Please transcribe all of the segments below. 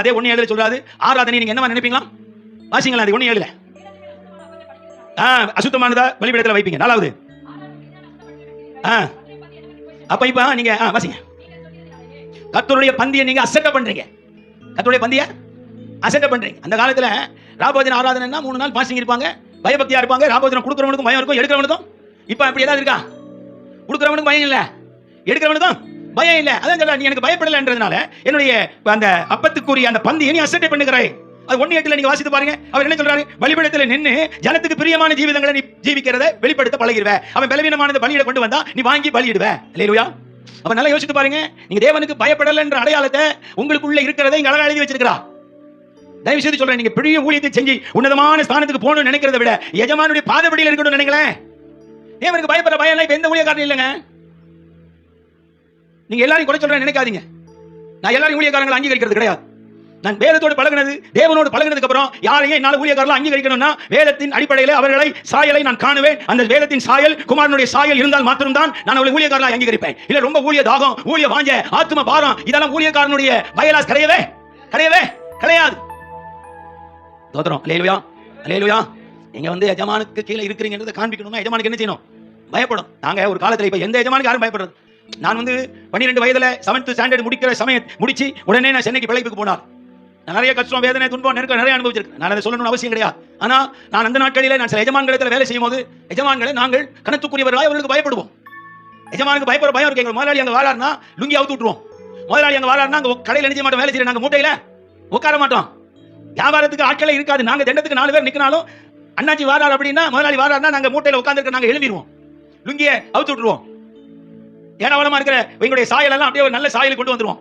அதே ஒண்ணு ஏழுல சொல்றாரு. ஆராதனை நீங்க என்ன நினைப்பீங்களா? வாசிங்களா அது ஒண்ணு ஏழுல ஆ அசுத்தமானதா பலிபீடத்துல வைப்பீங்க. நாலாவது. ஆ. அப்ப இப்ப நீங்க ஆ வாசிங்க. கத்தருடைய பந்தியை நீங்க அசட்ட பண்றீங்க. கத்தருடைய பந்திய அசட்ட பண்றீங்க. அந்த காலத்துல ராபோஜன ஆராதனைனா மூணு நாள் பாசிங் இருப்பாங்க. பயபக்தியா இருப்பாங்க. ராபோஜனம் கொடுக்குறவனுக்கும் பயம் இருக்கும். எடுக்கிறவனுக்கும்? இப்ப அப்படி ஏதாவது இருக்கா? கொடுக்குறவனுக்கும் பயம் இல்ல. எடுக்கிறவனுக்கும்? பயம் இல்ல. அதான் சொல்ல நீ எனக்கு பயப்படலைன்றதுனால என்னுடைய அந்த அப்பத்துக்குரிய அந்த பந்தியை நீ அசட்டை பண்ணுகிறாய். அது ஒண்ணு எட்டுல நீங்க வாசித்து பாருங்க. அவர் என்ன சொல்றாரு? வழிபடத்தில் நின்று ஜனத்துக்கு பிரியமான ஜீவிதங்களை நீ ஜீவிக்கிறத வெளிப்படுத்த பழகிடுவ. அவன் பலவீனமானது பலியிட கொண்டு வந்தா நீ வாங்கி பலியிடுவ. இல்லையா அப்ப நல்லா யோசித்து பாருங்க. நீங்க தேவனுக்கு பயப்படலைன்ற அடையாளத்தை உங்களுக்குள்ள இருக்கிறத இங்க அழகா எழுதி வச்சிருக்கிறா. தயவு செய்து சொல்றேன் நீங்க பெரிய ஊழியத்தை செஞ்சு உன்னதமான ஸ்தானத்துக்கு போகணும்னு நினைக்கிறத விட எஜமானுடைய பாதபடியில் இருக்கணும்னு நினைங்களேன். தேவனுக்கு பயப்படுற பயம் எல்லாம் இப்ப எந்த ஊழியக்காரன் இல்லைங்க. நீங்க எல்லாரையும் குறை சொல்றேன் நினைக்காதீங்க. நான் எல்லாரும் ஊழியக்காரங்களை அங்கீகரிக்கிறது கிடையாது. நான் வேதத்தோடு பழகினது தேவனோடு பழகினதுக்கு அப்புறம் யாரையும் என்னால் ஊழியக்காரர்கள் அங்கீகரிக்கணும்னா வேதத்தின் அடிப்படையில் அவர்களை சாயலை நான் காணுவேன். அந்த வேதத்தின் சாயல் குமாரனுடைய சாயல் இருந்தால் மாத்திரம்தான் நான் அவளை ஊழியக்காரர்களை அங்கீகரிப்பேன். இல்ல ரொம்ப ஊழிய தாகம் ஊழிய வாஞ்ச ஆத்ம பாரம் இதெல்லாம் ஊழியக்காரனுடைய பயலாஸ் கிடையவே? கிடையவே? கிடையாது. தோத்திரம். அலையலுயா அலையலுயா நீங்க வந்து எஜமானுக்கு கீழே இருக்கிறீங்கிறத காண்பிக்கணும்னா எஜமானுக்கு என்ன செய்யணும்? பயப்படும். நாங்க ஒரு காலத்துல இப்ப எந்த எஜமானுக்கு யாரும் பயப்படுறது? நான் வந்து பன்னிரெண்டு வயதுல செவன்த் ஸ்டாண்டர்ட் முடிக்கிற சமயம் முடிச்சு உடனே நான் சென்னைக்கு பிழைப்புக்கு போனார். நான் நிறைய கஷ்டம் வேதனை துன்பம் நெருக்க நிறைய அனுபவிச்சிருக்கேன். நான் அதை சொல்லணும்னு அவசியம் கிடையாது. ஆனா நான் அந்த நாட்களில் நான் சில எஜமான்களிடத்தில் வேலை செய்யும் போது எஜமான்களை நாங்கள் கணத்துக்குரியவர்களாக அவர்களுக்கு பயப்படுவோம். எஜமானுக்கு பயப்படுற பயம் இருக்கு. எங்கள் முதலாளி அங்க வாழாருன்னா லுங்கி அவுத்து விட்டுருவோம். முதலாளி அங்கே வாழாருன்னா அங்க கடையில் நினைச்ச மாட்டோம். வேலை செய்யற நாங்கள் மூட்டையில உட்கார மாட்டோம். வியாபாரத்துக்கு ஆட்களே இருக்காது. நாங்க தண்டத்துக்கு நாலு பேர் நிக்கனாலும் அண்ணாச்சி வாரார் அப்படின்னா முதலாளி வாராருனா நாங்கள் மூட்டையில உட்காந்துருக்க நாங்க எழுதிடுவோம் லுங்கியை அவுத்து விட்டுருவோம். ஏனாவளமா இருக்கிற எங்களுடைய சாயல் எல்லாம் அப்படியே ஒரு நல்ல சாயல் கொண்டு வந்துருவோம்.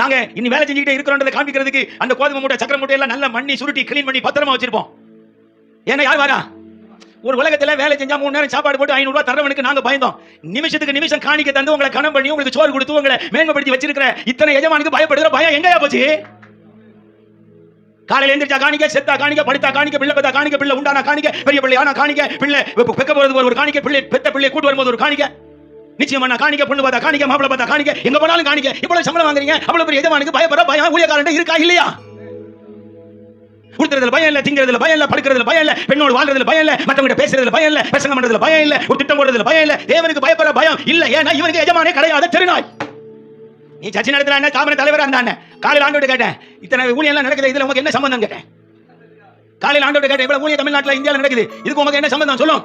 நாங்க இனி வேலை செஞ்சுக்கிட்டே இருக்கிறோன்றதை காமிக்கிறதுக்கு அந்த கோதுமை மூட்டை சக்கர மூட்டை எல்லாம் நல்ல மண்ணி சுருட்டி கிளீன் பண்ணி பத்திரமா வச்சிருப்போம். ஏன்னா யார் வரா? ஒரு உலகத்துல வேலை செஞ்சா மூணு நேரம் சாப்பாடு போட்டு ஐநூறு ரூபாய் தரவனுக்கு நாங்க பயந்தோம். நிமிஷத்துக்கு நிமிஷம் காணிக்க தந்து உங்களை கணம் பண்ணி உங்களுக்கு சோறு கொடுத்து உங்களை மேன்மைப்படுத்தி வச்சிருக்கிற இத்தனை எஜமானுக்கு பயப்படுகிற பயம் எங்கயா போச்சு? காலையில் எந்திரிச்சா காணிக்க செத்தா காணிக்க படுத்தா காணிக்க பிள்ளை பெத்தா காணிக்க பிள்ளை உண்டானா காணிக்க பெரிய பிள்ளை ஆனா காணிக்க பிள்ளை பெக்க போறது ஒரு காணிக்க பிள்ளை பெத்த பிள்ளை கூட்டு வரும்போது ஒரு காணிக்க. நிச்சயமா நான் காணிக்க பொண்ணு பார்த்தா காணிக்க மாப்பிளை பார்த்தா காணிக்க. எங்க போனாலும் காணிக்க. இவ்வளவு சம்பளம் வாங்குறீங்க? அவ்வளவு பெரிய எஜமானுக்கு பயப்பட பயம்? ஊழியக்காரன் இருக்கா இல்லையா? உடுத்துறதுல பயம் இல்ல திங்கிறதுல பயம் இல்ல படுக்கிறதுல பயம் இல்ல பெண்ணோடு வாழ்றதுல பயம் இல்ல மத்தவங்க பேசுறதுல பயம் இல்ல பிரசங்க பண்றதுல பயம் இல்ல ஒரு திட்டம் போடுறதுல பயம் இல்ல தேவனுக்கு பயப்பட பயம் இல்ல. ஏன்னா இவனுக்கு எஜமானே கிடையாது திருநாய். நீ சச்சி நடத்துற அண்ணன் தாமரை தலைவரா இருந்தா காலையில் ஆண்டோட கேட்டேன். இத்தனை ஊழியம் எல்லாம் நடக்குது இதுல உங்களுக்கு என்ன சம்பந்தம் கேட்டேன்? காலையில் ஆண்டோட கேட்டேன் இவ்வளவு ஊழியம் தமிழ்நாட்டுல இந்தியாவில் நடக்குது. இதுக்கு உங்களுக்கு என்ன சம்பந்தம்? சொல்லும்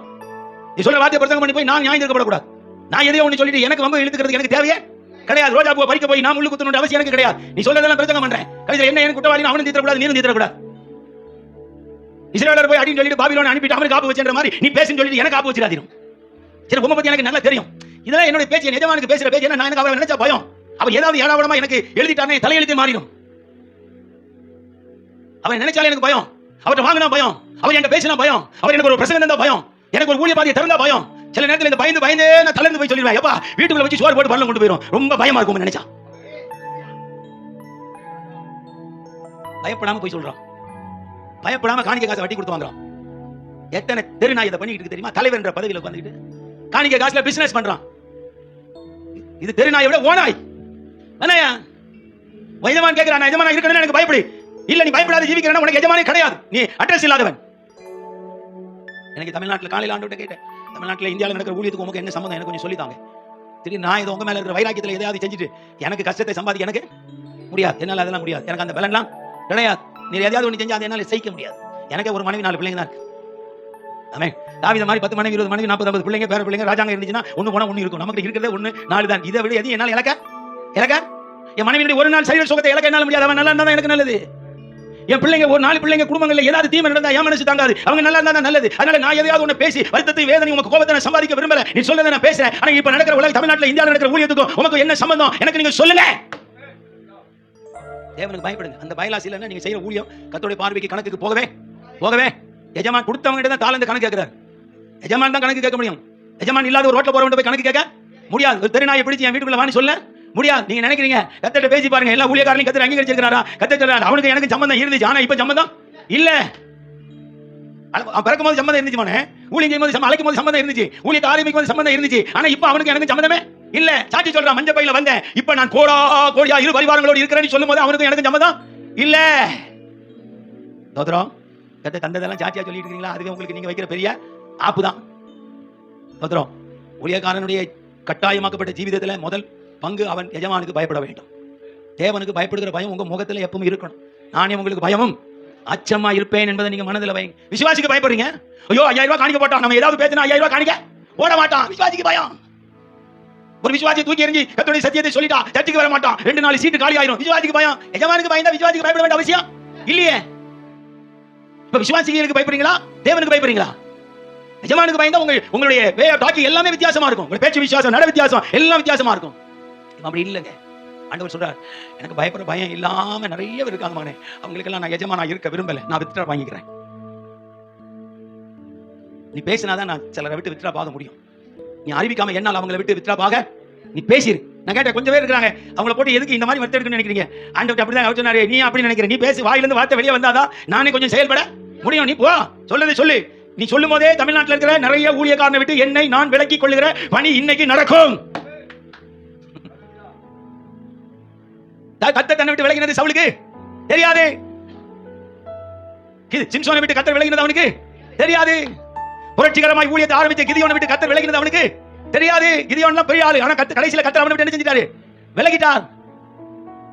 நீ சொல்ற வார்த்தை பிரசங்கம் பண்ணி போய் நான் நியாயம் இருக்கப்படக்கூடாது நான் எதையோ ஒன்று சொல்லிட்டு எனக்கு வம்பு இழுத்துக்கிறது எனக்கு தேவையே கிடையாது. ரோஜா பூ பறிக்க போய் நான் முள்ளு குத்தணும் அவசியம் எனக்கு கிடையாது. நீ சொல்றதெல்லாம் பிரச்சனை பண்றேன். கடைசியில் என்ன எனக்கு குற்றவாளி அவனும் தீர்த்தக்கூடாது நீரும் தீர்த்தக்கூடாது இஸ்ரேலர் போய் அப்படின்னு சொல்லிட்டு பாபிலோன் அனுப்பிட்டு அவனுக்கு காப்பு வச்சுன்ற மாதிரி நீ பேசுன்னு சொல்லிட்டு எனக்கு காப்பு வச்சிடாதீரும். சரி உங்க பத்தி எனக்கு நல்லா தெரியும். இதெல்லாம் என்னோட பேச்சு நிஜமானுக்கு பேசுற பேச்சு. என்ன நான் எனக்கு அவரை நினைச்சா பயம்? அவன் ஏதாவது ஏழாவடமா எனக்கு எழுதிட்டானே தலையெழுத்து மாறிடும். அவன் நினைச்சாலே எனக்கு பயம். அவர்கிட்ட வாங்கினா பயம். அவர் என்கிட்ட பேசினா பயம். அவர் எனக்கு ஒரு பிரசங்கம் இருந்தா பயம். எனக்கு ஒரு ஊழிய பாதையை திறந்தா பயம். சில நேரத்தில் இந்த பயந்து பயந்து நான் தளர்ந்து போய் சொல்லிடுவேன். எப்பா வீட்டுக்குள்ள வச்சு சோறு போட்டு பரல கொண்டு போயிடும் ரொம்ப பயமா இருக்கும் நினைச்சா பயப்படாம போய் சொல்றான். பயப்படாம காணிக்க காசை வட்டி கொடுத்து வாங்குறான். எத்தனை தெரு நான் இதை பண்ணிக்கிட்டு இருக்கு தெரியுமா? தலைவர் என்ற பதவியில் உட்காந்துக்கிட்டு காணிக்கை காசுல பிசினஸ் பண்றான். இது தெருநாயை விட ஓனாய் என்னையா எஜமான் கேட்கிறான் நான் எஜமானா எனக்கு பயப்படு. இல்ல நீ பயப்படாத ஜீவிக்கிறேன்னா உனக்கு எஜமானே கிடையாது. நீ அட்ரஸ் இல்லாதவன். எனக்கு தமிழ்நாட்டில் காலையில் ஆண்டு கேட்டேன். தமிழ்நாட்டில் இந்தியாவில் நடக்கிற ஊழியத்துக்கு உங்களுக்கு என்ன சம்மந்தம்? எனக்கு கொஞ்சம் சொல்லித்தாங்க. திடீர் நான் இது உங்க மேல இருக்கிற வைராக்கியத்தில் எதையாவது செஞ்சுட்டு எனக்கு கஷ்டத்தை சம்பாதிக்க எனக்கு முடியாது. என்னால் அதெல்லாம் முடியாது. எனக்கு அந்த பலன்லாம் கிடையாது. நீ எதையாவது ஒன்று செஞ்சா அதை என்னால் செய்ய முடியாது. எனக்கு ஒரு மனைவி நாலு பிள்ளைங்க தான் இருக்கு. தாவித மாதிரி பத்து மனைவி இருபது மனைவி நாற்பது ஐம்பது பிள்ளைங்க பேர பிள்ளைங்க ராஜாங்க இருந்துச்சுன்னா ஒன்று போனா ஒன்று இருக்கும். நமக்கு இருக்கிறதே ஒன்று நாலு தான். இதை விட எது என்னால் இலக்க இலக்க என் மனைவியுடைய ஒரு நாள் சரீர சுகத்தை இலக்க என்னால் முடியாது. அவன் நல்லா இருந்தால் தான் எனக்கு நல்லது. என் பிள்ளைங்க ஒரு நாலு பிள்ளைங்க குடும்பங்களில் ஏதாவது தீமை நடந்தா என் மனசு தாங்காது. அவங்க நல்லா இருந்தா நல்லது. அதனால நான் எதையாவது ஒன்று பேசி வருத்தத்தை வேதனை உங்க கோபத்தை நான் சம்பாதிக்க விரும்பல. நீ சொல்லுங்க நான் பேசுறேன். ஆனா இப்ப நடக்கிற உலக தமிழ்நாட்டில் இந்தியாவில் நடக்கிற ஊழியத்துக்கும் உனக்கு என்ன சம்பந்தம்? எனக்கு நீங்க சொல்லுங்க. தேவனுக்கு பயப்படுங்க. அந்த பயலாசி இல்லைன்னா நீங்க செய்யற ஊழியம் கத்தோடைய பார்வைக்கு கணக்குக்கு போகவே போகவே. எஜமான் கொடுத்தவங்க தான் தாளந்து கணக்கு கேட்கிறார் எஜமான் தான் கணக்கு கேட்க முடியும். எஜமான் இல்லாத ஒரு ரோட்டில் போறவங்க போய் கணக்கு கேட்க முடியாது. ஒரு தெருநாயை பிடிச்சி என் வீட்டுக்குள்ள வான்னு சொல்ல. முடியாது. நீங்க நினைக்கிறீங்க கத்திட்ட பேசி பாருங்க எல்லா ஊழியக்காரனையும் கத்திர அங்கீகரிச்சிருக்கிறாரா? கத்த சொல்றாரு அவனுக்கு எனக்கு சம்பந்தம் இருந்துச்சு ஆனா இப்ப சம்பந்தம் இல்ல. பிறக்கும் போது சம்பந்தம் இருந்துச்சு மனே ஊழியம் செய்யும் போது அழைக்கும் போது சம்பந்தம் இருந்துச்சு. ஊழியத்தை ஆரம்பிக்கும் போது சம்பந்தம் இருந்துச்சு ஆனா இப்ப அவனுக்கு எனக்கு சம்பந்தமே இல்ல. சாட்சி சொல்றான் மஞ்ச பையில வந்தேன். இப்ப நான் கோடா கோடியா இரு பரிவாரங்களோடு இருக்கிறேன்னு சொல்லும் போது அவனுக்கு எனக்கு சம்மதம் இல்ல. தோத்திரம் கத்த தந்ததெல்லாம் சாட்சியா சொல்லிட்டு இருக்கீங்களா? அதுவே உங்களுக்கு நீங்க வைக்கிற பெரிய ஆப்பு தான் தோத்திரம் ஊழியக்காரனுடைய கட்டாயமாக்கப்பட்ட ஜீவிதத்துல முதல் பங்கு அவன் எஜமானுக்கு பயப்பட வேண்டும். தேவனுக்கு பயப்படுகிற பயம் உங்க முகத்துல எப்பவும் இருக்கணும். நானே உங்களுக்கு பயமும் அச்சமா இருப்பேன் என்பதை நீங்க மனதில் வைங்க விசுவாசிக்கு பயப்படுறீங்க? ஐயோ ஐயாயிரம் ரூபாய் காணிக்க போட்டோம். நம்ம ஏதாவது பேசினா ஐயாயிரம் ரூபாய் காணிக்க? ஓட மாட்டான். விசுவாசிக்கு பயம். ஒரு விசுவாசியை தூக்கி எறிஞ்சி கத்தோடைய சத்தியத்தை சொல்லிட்டா சர்ச்சுக்கு வர மாட்டான். ரெண்டு நாலு சீட்டு காலி ஆயிரும். விசுவாசிக்கு பயம். எஜமானுக்கு பயந்தா விசுவாசிக்கு பயப்பட வேண்டிய அவசியம் இல்லையே. இப்ப விசுவாசிகளுக்கு பயப்படுறீங்களா? தேவனுக்கு பயப்படுறீங்களா? எஜமானுக்கு பயந்தா உங்க உங்களுடைய வே டாக்கி எல்லாமே வித்தியாசமா இருக்கும். உங்க பேச்சு விசுவாசம் நட வித்தியாசம் எல்லாம் வித்தியாசமா இருக்கும். அப்படி இல்லைங்க. ஆண்டவர் சொல்றார் எனக்கு பயப்படுற பயம் இல்லாம நிறைய பேர் இருக்காங்க மகனே. அவங்களுக்கெல்லாம் நான் எஜமானா இருக்க விரும்பல. நான் வித்ரா வாங்கிக்கிறேன். நீ பேசினாதான் நான் சிலரை விட்டு வித்ரா பாக முடியும். நீ அறிவிக்காம என்னால் அவங்கள விட்டு வித்ரா பார்க்க நீ பேசிரு. நான் கேட்டேன் கொஞ்சம் பேர் இருக்காங்க அவங்கள போட்டு எதுக்கு இந்த மாதிரி வருத்தம் நினைக்கிறீங்க? ஆண்டவர் அப்படிதான் அவர் சொன்னாரு நீ அப்படி நினைக்கிற? நீ பேசி. வாயிலிருந்து வார்த்தை வெளியே வந்தாதான் நானே கொஞ்சம் செயல்பட முடியும். நீ போ. சொல்லதை சொல்லு. நீ சொல்லும் போதே தமிழ்நாட்டில் இருக்கிற நிறைய ஊழியக்காரனை விட்டு என்னை நான் விலக்கிக் கொள்ளுகிற பணி இன்னைக்கு நடக்கும். கத்த தன்னை விட்டு விலகினது சவுலுக்கு. தெரியாது. சிம்சோனை விட்டு கத்தர் விலகினது அவனுக்கு. தெரியாது. புரட்சிகரமாய் ஊழியத்தை ஆரம்பிச்ச கிதியோனை விட்டு கத்தர் விலகினது அவனுக்கு. தெரியாது. கிதியோன்லாம் பெரிய ஆளு. ஆனா கத்த கடைசியில கத்தர் அவனை விட்டு என்ன செஞ்சிட்டாரு? விலகிட்டார்.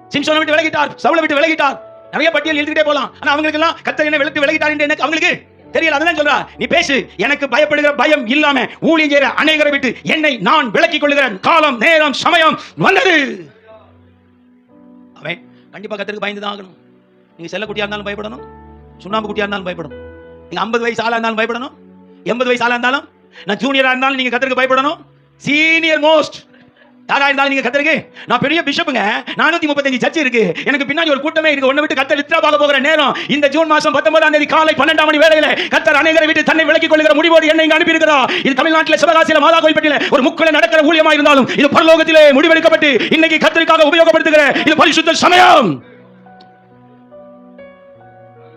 சிம்சோனை விட்டு விலகிட்டார். சவுளை விட்டு விலகிட்டார். நிறைய பட்டியல் எழுதிட்டே போலாம். ஆனா அவங்களுக்கு எல்லாம் கத்தர் என்ன விலக்கு விலகிட்டார் என்று எனக்கு அவங்களுக்கு தெரியல. அதான் சொல்றா. நீ பேசு. எனக்கு பயப்படுகிற பயம் இல்லாம ஊழியர் அநேகரை விட்டு என்னை நான் விளக்கிக் கொள்ளுகிறேன். காலம் நேரம் சமயம் வந்தது. அவன் கண்டிப்பாக கத்தருக்கு பயந்து தான் ஆகணும் நீங்கள் செல்ல குட்டியாக இருந்தாலும் பயப்படணும் சுண்ணாம்பு குட்டியாக இருந்தாலும் பயப்படணும். நீங்கள் ஐம்பது வயசு ஆளாக இருந்தாலும் பயப்படணும் எண்பது வயசு ஆளாக இருந்தாலும் நான் ஜூனியராக இருந்தாலும் நீங்கள் கத்தருக்கு பயப்படணும். சீனியர் மோஸ்ட் யாரா இருந்தாலும் நீங்க கத்தருக்கு நான் பெரிய பிஷப்புங்க. நானூத்தி முப்பத்தஞ்சு சர்ச் இருக்கு. எனக்கு பின்னாடி ஒரு கூட்டமே இருக்கு. ஒன்னு விட்டு கத்தர் வித்ரா பார்க்க போகிற நேரம். இந்த ஜூன் மாசம் பத்தொன்பதாம் தேதி காலை பன்னெண்டாம் மணி வேலையில கத்தர் அனைவரை விட்டு தன்னை விலக்கிக் கொள்கிற முடிவோடு என்னை இங்க அனுப்பியிருக்கிறோம் இது தமிழ்நாட்டில் சிவகாசியில மாதா கோயில்பட்டியில ஒரு முக்கில நடக்கிற ஊழியமா இருந்தாலும் இது பரலோகத்திலே முடிவெடுக்கப்பட்டு இன்னைக்கு கத்தருக்காக உபயோகப்படுத்துகிற இது பரிசுத்த சமயம்.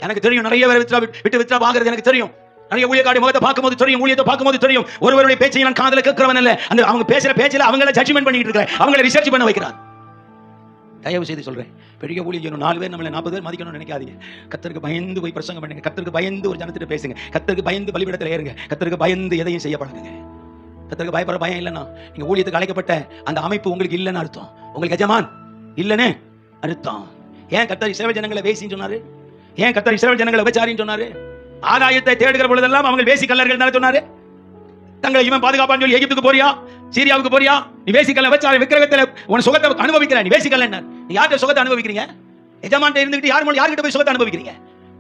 எனக்கு தெரியும் நிறைய பேர் வித்ரா விட்டு வித்ரா வாங்குறது எனக்கு தெரியும். நிறைய ஊழியக்காரி முகத்தை பார்க்கும்போது தெரியும் ஊழியத்தை பார்க்கும்போது தெரியும். ஒருவருடைய பேச்சை நான் காதல கேட்கிறவன் இல்ல அந்த அவங்க பேசுற பேச்சில் அவங்கள ஜட்ஜ்மெண்ட் பண்ணிட்டு இருக்கிறேன் அவங்கள ரிசர்ச் பண்ண வைக்கிறார். தயவு செய்து சொல்றேன். பெரிய ஊழியம் செய்யணும் நாலு பேர் நம்மளை நாற்பது பேர் மதிக்கணும்னு நினைக்காதீங்க. கத்தருக்கு பயந்து போய் பிரசங்கம் பண்ணுங்க. கத்தருக்கு பயந்து ஒரு ஜனத்திட்ட பேசுங்க. கத்தருக்கு பயந்து பலிபிடத்தில் ஏறுங்க. கத்தருக்கு பயந்து எதையும் செய்ய பழகுங்க. கத்தருக்கு பயப்படுற பயம் இல்லைன்னா நீங்க ஊழியத்துக்கு அழைக்கப்பட்ட அந்த அமைப்பு உங்களுக்கு இல்லைன்னு அர்த்தம். உங்களுக்கு எஜமான் இல்லைன்னு அர்த்தம். ஏன் கத்தர் இஸ்ரவேல் ஜனங்களை வேசின்னு சொன்னாரு? ஏன் கத்தர் இஸ்ரவேல் ஜனங்களை விபச்சாரின்னு சொன்னாரு? ஆதாயத்தை தேடுகிற பொழுதெல்லாம் அவங்க வேசி கல்லர்கள் தானே சொன்னாரு. தங்களை இவன் பாதுகாப்பான்னு சொல்லி எகிப்துக்கு போறியா? சீரியாவுக்கு போறியா? நீ வேசிக்கல்ல வச்சாரு விக்கிரகத்தில் உன் சுகத்தை அனுபவிக்கிற நீ வேசிக்கல்ல என்ன? நீ யார்கிட்ட சுகத்தை அனுபவிக்கிறீங்க? எஜமான்ட்ட இருந்துகிட்டு யார் மூலம் யார்கிட்ட போய் சுகத்தை அனுபவிக்கிறீங்க?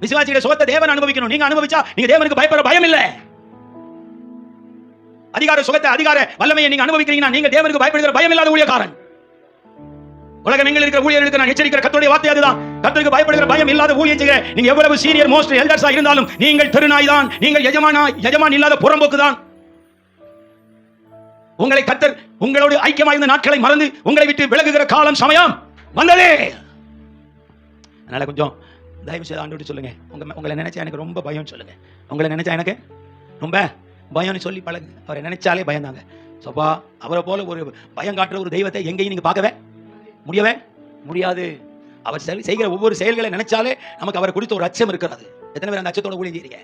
விசுவாசியோட சுகத்தை தேவன் அனுபவிக்கணும். நீங்க அனுபவிச்சா நீங்க தேவனுக்கு பயப்பட பயம் இல்லை. அதிகார சுகத்தை அதிகார வல்லமையை நீங்க அனுபவிக்கிறீங்கன்னா நீங்க தேவனுக்கு பயப்படுகிற பயம் இல்லாத ஊழியக்காரன். உலக நீங்கள் இருக்கிற ஊழியர்களுக்கு நான் எச்சரிக்கிற கத்தோடைய வார்த்தை அதுதான். கத்தருக்கு பயப்படுகிற பயம் இல்லாத ஊழியம் செய்கிற நீங்க எவ்வளவு சீனியர் மோஸ்ட் எல்டர்ஸா இருந்தாலும் நீங்கள் பெருநாய் தான் நீங்கள் எஜமானா எஜமான் இல்லாத புறம்போக்கு தான் உங்களை கத்தர் உங்களோடு ஐக்கியமாக இருந்த நாட்களை மறந்து உங்களை விட்டு விலகுகிற காலம் சமயம் வந்ததே. அதனால கொஞ்சம் தயவு செய்து ஆண்டு சொல்லுங்க. உங்க உங்களை நினைச்சா எனக்கு ரொம்ப பயம் சொல்லுங்க. உங்களை நினைச்சா எனக்கு ரொம்ப பயம்னு சொல்லி பழகு. அவரை நினைச்சாலே பயந்தாங்க. சோப்பா அவரை போல ஒரு பயம் காட்டுற ஒரு தெய்வத்தை எங்கேயும் நீங்க பார்க்கவே முடியவே முடியாது. அவர் செய்கிற ஒவ்வொரு செயல்களை நினைச்சாலே நமக்கு அவரை குறித்த ஒரு அச்சம் இருக்கிறது. எத்தனை பேர் அந்த அச்சத்தோட ஊழியம் செய்றீங்க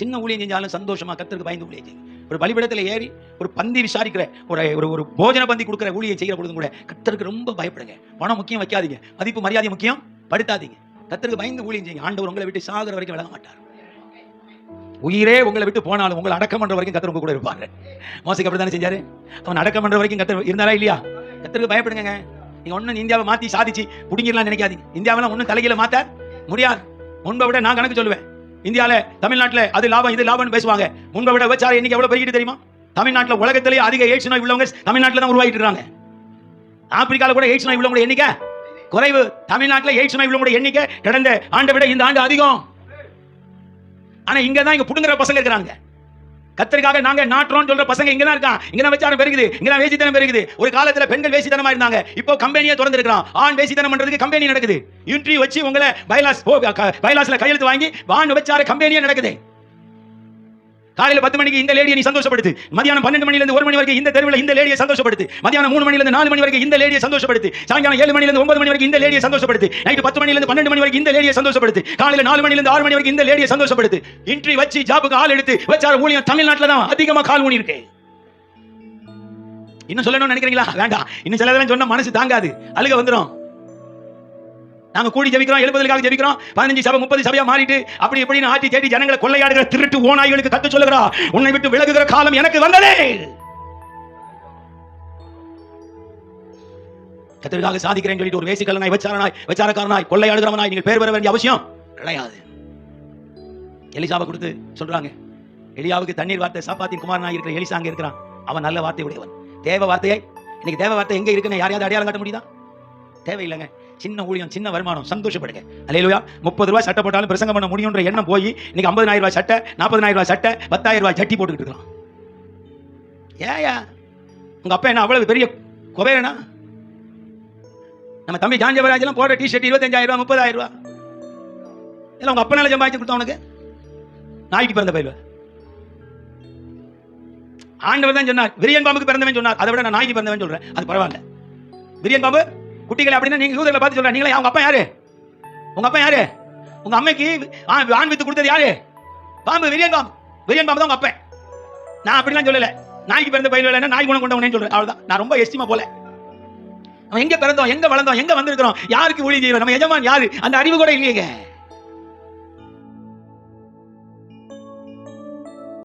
சின்ன ஊழியம் செஞ்சாலும் சந்தோஷமா கத்தருக்கு பயந்து ஊழியம் செய்யுங்க ஒரு பலிபிடத்தில் ஏறி ஒரு பந்தி விசாரிக்கிற ஒரு ஒரு ஒரு போஜன பந்தி கொடுக்குற ஊழியம் செய்கிற பொழுதும் கூட கத்தருக்கு ரொம்ப பயப்படுங்க. பணம் முக்கியம் வைக்காதீங்க. மதிப்பு மரியாதை முக்கியம். படுத்தாதீங்க. கத்தருக்கு பயந்து ஊழியம் செய்யுங்க ஆண்டவர் உங்களை விட்டு சாகுற வரைக்கும் விளங்க மாட்டார். உயிரே உங்களை விட்டு போனாலும் உங்களை அடக்கம் பண்ற வரைக்கும் கத்தர் உங்க கூட இருப்பாரு. மோசிக்கு அப்படி தானே செஞ்சாரு? அவன் அடக்கம் பண்ற வரைக்கும் கத்தர் இருந்தாரா இல்லையா? கத்தருக்கு பயப்படுங்க நீங்க ஒன்னும் இந்தியாவை மாத்தி சாதிச்சு புடிங்கிடலாம் நினைக்காதீங்க. இந்தியாவெல்லாம் ஒன்றும் தலைகீழ மாத்த முடியாது. முன்பை விட நான் கணக்கு சொல்லுவேன். இந்தியாவில தமிழ்நாட்டில் அது லாபம் இது லாபம்னு பேசுவாங்க. முன்பை விட விபச்சாரம் இன்னைக்கு எவ்வளவு பெருகிட்டு தெரியுமா? தமிழ்நாட்டில் உலகத்திலேயே அதிக எய்ட்ஸ் நோய் உள்ளவங்க தமிழ்நாட்டில் தான் உருவாகிட்டு இருக்காங்க. ஆப்பிரிக்காவில் கூட எய்ட்ஸ் நோய் உள்ளவங்க எண்ணிக்கை குறைவு. தமிழ்நாட்டில் எய்ட்ஸ் நோய் உள்ளவங்க எண்ணிக்கை. கடந்த ஆண்டை விட இந்த ஆண்டு அதிகம். ஆனா இங்க தான் இங்க புடுங்குற பசங்க இருக்கிறாங்க கத்தருக்காக நாங்க நாட்டுறோம் சொல்ற பசங்க இங்க தான் இருக்கான். இங்க தான் வச்சாரம் பெருகுது. இங்க தான் வேசித்தனம் பெருகுது. ஒரு காலத்துல பெண்கள் வேசித்தனமா இருந்தாங்க. இப்போ கம்பெனியே திறந்து ஆண் வேசித்தனம் பண்றதுக்கு கம்பெனி நடக்குது. இன்ட்ரி வச்சு உங்களை பைலாஸ் பைலாஸ்ல கையெழுத்து வாங்கி வான் வச்சார கம்பெனியே நடக்குது. காலையில் பத்து மணிக்கு இந்த லேடியை நீ சந்தோஷப்படுத்து. மதியானம் பன்னெண்டு மணிலிருந்து ஒரு மணி வரைக்கும் இந்த தெருவில் இந்த லேடியை சந்தோஷப்படுத்து. மதியானம் மூணு மணிலிருந்து நாலு மணி வரைக்கும் இந்த லேடியை சந்தோஷப்படுத்து. சாயங்காலம் ஏழு மணில இருந்து ஒன்பது மணி வரைக்கும் இந்த லேடியை சந்தோஷப்படுத்து. நைட்டு பத்து மணில இருந்து பன்னெண்டு மணி வரைக்கும் இந்த லேடியை சந்தோஷப்படுத்து. காலையில் நாலு மணிலிருந்து ஆறு மணி வரைக்கும் இந்த லேடியை சந்தோஷப்படுத்து. இன்ட்ரி வச்சு ஜாபுக்கு ஆள் எடுத்து வச்சார ஊழியம் தமிழ்நாட்டுல தான் அதிகமா கால் ஊனி இருக்கு. இன்னும் சொல்லணும்னு நினைக்கிறீங்களா? வேண்டாம். இன்னும் சிலதெல்லாம் சொன்னா மனசு தாங்காது. அழுக வந்துரும். நாங்க கூடி ஜபிக்கிறோம் எழுபதுக்காக ஜபிக்கிறோம். பதினஞ்சு சபை முப்பது சபையா மாறிட்டு அப்படி இப்படின்னு ஆட்டி தேடி ஜனங்களை கொள்ளையாடுகிற திருட்டு ஓநாய்களுக்கு கத்து சொல்லுகிறா. உன்னை விட்டு விலகுகிற காலம் எனக்கு வந்ததே. கத்திற்காக சாதிக்கிறேன் சொல்லிட்டு ஒரு வேசிக்கல்லனாய் வச்சாரனாய் வச்சாரக்காரனாய் கொள்ளையாடுகிறவனாய் நீங்கள் பேர் பெற வேண்டிய அவசியம் கிடையாது. எலிசாவை கொடுத்து சொல்றாங்க. எலியாவுக்கு தண்ணீர் வார்த்தை சாப்பாத்தின் குமாரனாய் இருக்கிற எலிசா அங்க இருக்கிறான். அவன் நல்ல வார்த்தை உடையவன். தேவ வார்த்தையை இன்னைக்கு தேவ வார்த்தை எங்க இருக்குன்னு யாரையாவது அடையாளம் காட்ட முடியுதா? தேவையில்லைங்க. சின்ன ஊழியம் சின்ன வருமானம். சந்தோஷப்படுங்க. அல்லையா முப்பது ரூபாய் சட்டை போட்டாலும் பிரசங்கம் பண்ண முடியுன்ற எண்ணம் போய் இன்னைக்கு ஐம்பதாயிரம் ரூபாய் சட்டை நாற்பதாயிரம் ரூபாய் சட்டை பத்தாயிரம் ரூபாய் சட்டி போட்டுக்கிட்டு இருக்கலாம் ஏயா உங்க அப்பா என்ன அவ்வளவு பெரிய குபேரனா? நம்ம தம்பி ஜாஞ்சவராஜெல்லாம் போடுற டிஷர்ட் இருபத்தஞ்சாயிரம் ரூபாய் முப்பதாயிரம் ரூபா இல்லை உங்க அப்பனால சம்பாதிச்சு கொடுத்தா உனக்கு? நாய்க்கு பிறந்த பயிர் ஆண்டவர் தான் சொன்னார் விரியன் பாம்புக்கு பிறந்தவன் சொன்னார். அதை விட நான் நாய்க்கு பிறந்தவன் சொல்றேன். அது பரவாயில்ல. விரியன் பாம்பு குட்டிகளை அப்படின்னா நீங்க யூதர்களை பார்த்து சொல்ற நீங்களே அவங்க அப்பா யாரு? உங்க அப்பா யாரு? உங்க அம்மைக்கு ஆ- ஆண் வித்து கொடுத்தது யாரு? பாம்பு விரியன் பாம்பு. விரியன் பாம்பு தான் உங்க அப்பா. நான் அப்படிலாம் சொல்லல. நாய்க்கு பிறந்த பயிர் இல்லைன்னா நாய் குணம் கொண்டவனே சொல்றேன். அவ்வளவுதான். நான் ரொம்ப எஸ்டிமா போல. நம்ம எங்க பிறந்தோம்? எங்க வளர்ந்தோம்? எங்க வந்திருக்கிறோம்? யாருக்கு ஊழி செய்வோம் நம்ம எஜமான் யாரு? அந்த அறிவு கூட இல்லையேங்க